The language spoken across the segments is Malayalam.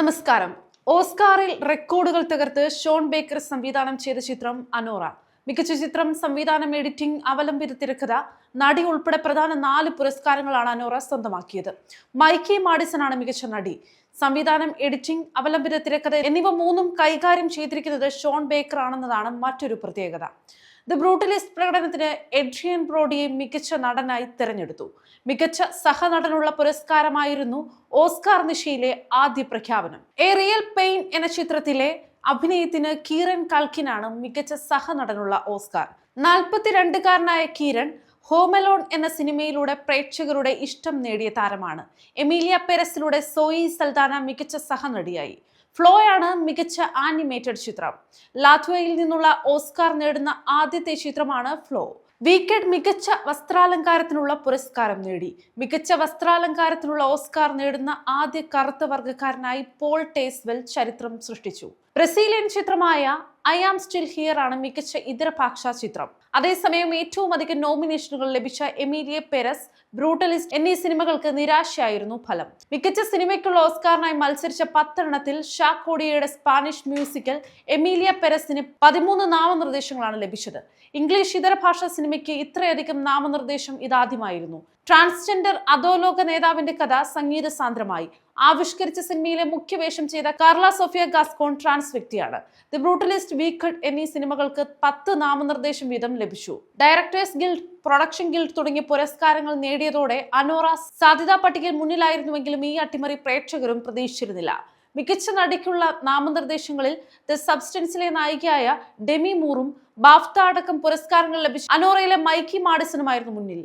നമസ്കാരം. ഓസ്കാറിൽ റെക്കോർഡുകൾ തകർത്ത് ഷോൺ ബേക്കർ സംവിധാനം ചെയ്ത ചിത്രം അനോറ. മികച്ച ചിത്രം സംവിധാനം എഡിറ്റിംഗ് അവലംബിത തിരക്കഥ നടി ഉൾപ്പെടെ പ്രധാന നാല് പുരസ്കാരങ്ങളാണ് അനോറ സ്വന്തമാക്കിയത്. മൈക്കി മാഡിസൺ ആണ് മികച്ച നടി. സംവിധാനം എഡിറ്റിംഗ് അവലംബിത തിരക്കഥ എന്നിവ മൂന്നും കൈകാര്യം ചെയ്തിരിക്കുന്നത് ഷോൺ ബേക്കർ ആണെന്നതാണ് മറ്റൊരു പ്രത്യേകത. ദ ബ്രൂട്ടലിസ്റ്റ് പ്രകടനത്തിന് എഡ്രിയൻ ബ്രോഡിയെ മികച്ച നടനായി തിരഞ്ഞെടുത്തു. മികച്ച സഹനടനുള്ള പുരസ്കാരമായിരുന്നു ഓസ്കാർ നിശയിലെ ആദ്യ പ്രഖ്യാപനം. എ റിയൽ പെയിൻ എന്ന ചിത്രത്തിലെ അഭിനയത്തിന് കീരൻ കൽക്കിനാണ് മികച്ച സഹനടനുള്ള ഓസ്കാർ. നാൽപ്പത്തിരണ്ടുകാരനായ കീരൻ ഹോമലോൺ എന്ന സിനിമയിലൂടെ പ്രേക്ഷകരുടെ ഇഷ്ടം നേടിയ താരമാണ്. എമീലിയ പെരസിലൂടെ സോയി സൽദാന മികച്ച സഹനടിയായി. ഫ്ലോയാണ് മികച്ച ആനിമേറ്റഡ് ചിത്രം. ലാത്വയിൽ നിന്നുള്ള ഓസ്കാർ നേടുന്ന ആദ്യത്തെ ചിത്രമാണ് ഫ്ലോ. വീക്കെഡ് മികച്ച വസ്ത്രാലങ്കാരത്തിനുള്ള പുരസ്കാരം നേടി. മികച്ച വസ്ത്രാലങ്കാരത്തിനുള്ള ഓസ്കാർ നേടുന്ന ആദ്യ കറുത്ത വർഗക്കാരനായി പോൾ ടേസ്വെൽ ചരിത്രം സൃഷ്ടിച്ചു. ബ്രസീലിയൻ ചിത്രമായ ഐ ആം സ്റ്റിൽ ഹിയർ ആണ് മികച്ച ഇതര ഭാഷാ ചിത്രം. അതേസമയം ഏറ്റവും അധികം നോമിനേഷനുകൾ ലഭിച്ച എമീലിയ പെരസ് ബ്രൂട്ടലിസ്റ്റ് എന്നീ സിനിമകൾക്ക് നിരാശയായിരുന്നു ഫലം. മികച്ച സിനിമയ്ക്കുള്ള ഓസ്കാറിനായി മത്സരിച്ച പത്തെണ്ണത്തിൽ ഷാക്കോഡിയയുടെ സ്പാനിഷ് മ്യൂസിക്കൽ എമീലിയ പെരസിന് പതിമൂന്ന് നാമനിർദ്ദേശങ്ങളാണ് ലഭിച്ചത്. ഇംഗ്ലീഷ് ഇതര ഭാഷാ സിനിമയ്ക്ക് ഇത്രയധികം നാമനിർദ്ദേശം ഇതാദ്യമായിരുന്നു. ട്രാൻസ്ജെൻഡർ അധോലോക നേതാവിന്റെ കഥ സംഗീത സാന്ദ്രമായി. ആവിഷ്കരിച്ച സിനിമയിലെ മുഖ്യവേഷം ചെയ്ത കാർല സോഫിയ ഗാസ്കോൺ ട്രാൻസ് വ്യക്തിയാണ്. ദി ബ്രൂട്ടലിസ്റ്റ് വീക്കഡ് എന്നീ സിനിമകൾക്ക് പത്ത് നാമനിർദ്ദേശം വീതം ലഭിച്ചു. ഡയറക്ടേഴ്സ് ഗിൽഡ് പ്രൊഡക്ഷൻ ഗിൽഡ് തുടങ്ങിയ പുരസ്കാരങ്ങൾ നേടിയതോടെ അനോറ സാധ്യതാ പട്ടികയിൽ മുന്നിലായിരുന്നുവെങ്കിലും ഈ അട്ടിമറി പ്രേക്ഷകരും പ്രതീക്ഷിച്ചിരുന്നില്ല. മികച്ച നടിക്കുള്ള നാമനിർദ്ദേശങ്ങളിൽ ദ സബ്സ്റ്റൻസിലെ നായികയായ ഡെമി മൂറും ബാഫ്ത അടക്കം പുരസ്കാരങ്ങൾ ലഭിച്ച അനോറയിലെ മൈക്കി മാഡിസണുമായിരുന്നു മുന്നിൽ.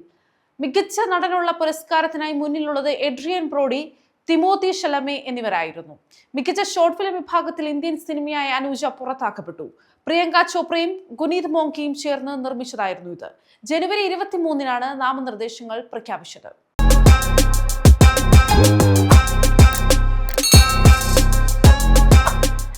മികച്ച നടനുള്ള പുരസ്കാരത്തിനായി മുന്നിലുള്ളത് എഡ്രിയൻ ബ്രോഡി തിമോത്തി ഷലമെ എന്നിവരായിരുന്നു. മികച്ച ഷോർട്ട് ഫിലിം വിഭാഗത്തിൽ ഇന്ത്യൻ സിനിമയായ അനുജ പുറത്താക്കപ്പെട്ടു. പ്രിയങ്ക ചോപ്രയും ഗുനീത് മോങ്കിയും ചേർന്ന് നിർമ്മിച്ചതായിരുന്നു ഇത്. ജനുവരി ഇരുപത്തിമൂന്നിനാണ് നാമനിർദ്ദേശങ്ങൾ പ്രഖ്യാപിച്ചത്.